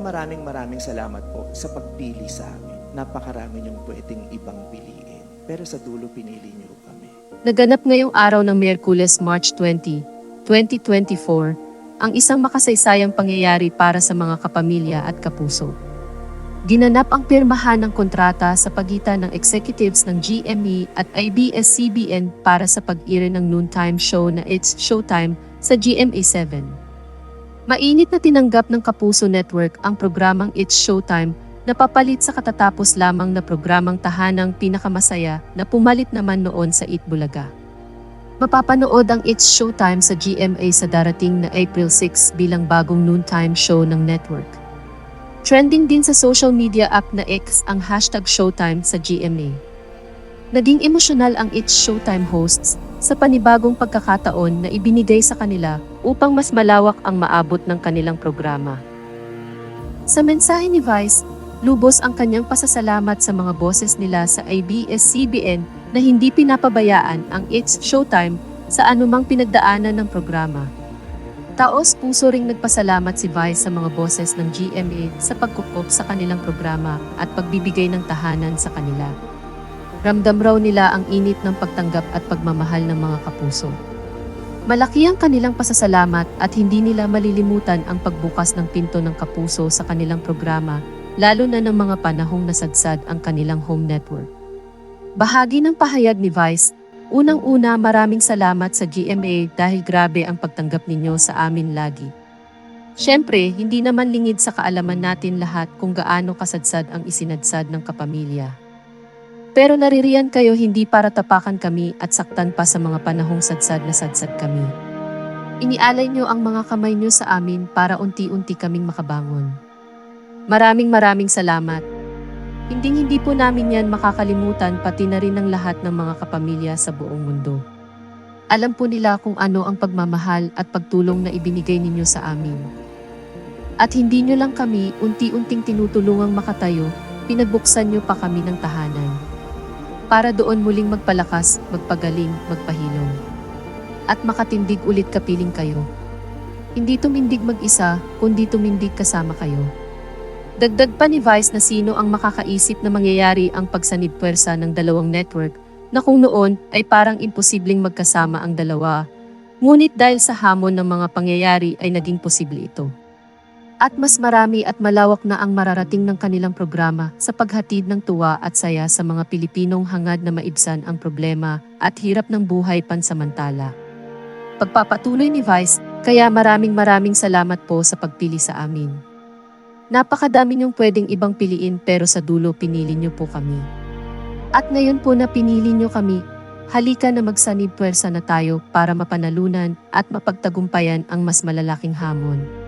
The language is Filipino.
Maraming maraming salamat po sa pagpili sa amin. Napakarami niyong pwedeng ibang piliin. Pero sa dulo pinili niyo kami. Naganap ngayong araw ng Miyerkules, March 20, 2024, ang isang makasaysayang pangyayari para sa mga kapamilya at kapuso. Ginanap ang pirmahan ng kontrata sa pagitan ng executives ng GME at ABS-CBN para sa pag-ire ng noontime show na It's Showtime sa GMA7. Mainit na tinanggap ng Kapuso Network ang programang It's Showtime na papalit sa katatapos lamang na programang tahanang pinakamasaya na pumalit naman noon sa Eat Bulaga. Mapapanood ang It's Showtime sa GMA sa darating na April 6 bilang bagong noontime show ng network. Trending din sa social media app na X ang hashtag Showtime sa GMA. Naging emosyonal ang It's Showtime hosts sa panibagong pagkakataon na ibinigay sa kanila upang mas malawak ang maabot ng kanilang programa. Sa mensahe ni Vice, lubos ang kanyang pasasalamat sa mga boses nila sa ABS-CBN na hindi pinapabayaan ang It's Showtime sa anumang pinagdaanan ng programa. Taos puso ring nagpasalamat si Vice sa mga boses ng GMA sa pagkukop sa kanilang programa at pagbibigay ng tahanan sa kanila. Ramdam raw nila ang init ng pagtanggap at pagmamahal ng mga kapuso. Malaki ang kanilang pasasalamat at hindi nila malilimutan ang pagbukas ng pinto ng kapuso sa kanilang programa, lalo na ng mga panahong nasadsad ang kanilang home network. Bahagi ng pahayag ni Vice, unang-una maraming salamat sa GMA dahil grabe ang pagtanggap ninyo sa amin lagi. Siyempre, hindi naman lingid sa kaalaman natin lahat kung gaano kasadsad ang isinadsad ng kapamilya. Pero naririyan kayo hindi para tapakan kami at saktan pa sa mga panahong sadsad na sadsad kami. Inialay nyo ang mga kamay nyo sa amin para unti-unti kaming makabangon. Maraming maraming salamat. Hinding hindi po namin yan makakalimutan pati na rin ng lahat ng mga kapamilya sa buong mundo. Alam po nila kung ano ang pagmamahal at pagtulong na ibinigay ninyo sa amin. At hindi nyo lang kami unti-unting tinutulungang makatayo, pinagbuksan nyo pa kami ng tahanan. Para doon muling magpalakas, magpagaling, magpahilom. At makatindig ulit kapiling kayo. Hindi tumindig mag-isa, kundi tumindig kasama kayo. Dagdag pa ni Vice na sino ang makakaisip na mangyayari ang pagsanib pwersa ng dalawang network na kung noon ay parang imposibleng magkasama ang dalawa. Ngunit dahil sa hamon ng mga pangyayari ay naging posible ito. At mas marami at malawak na ang mararating ng kanilang programa sa paghatid ng tuwa at saya sa mga Pilipinong hangad na maibsan ang problema at hirap ng buhay pansamantala. Pagpapatuloy ni Vice, kaya maraming maraming salamat po sa pagpili sa amin. Napakadami niyong pwedeng ibang piliin pero sa dulo pinili niyo po kami. At ngayon po na pinili niyo kami, halika na magsanib pwersa na tayo para mapanalunan at mapagtagumpayan ang mas malalaking hamon.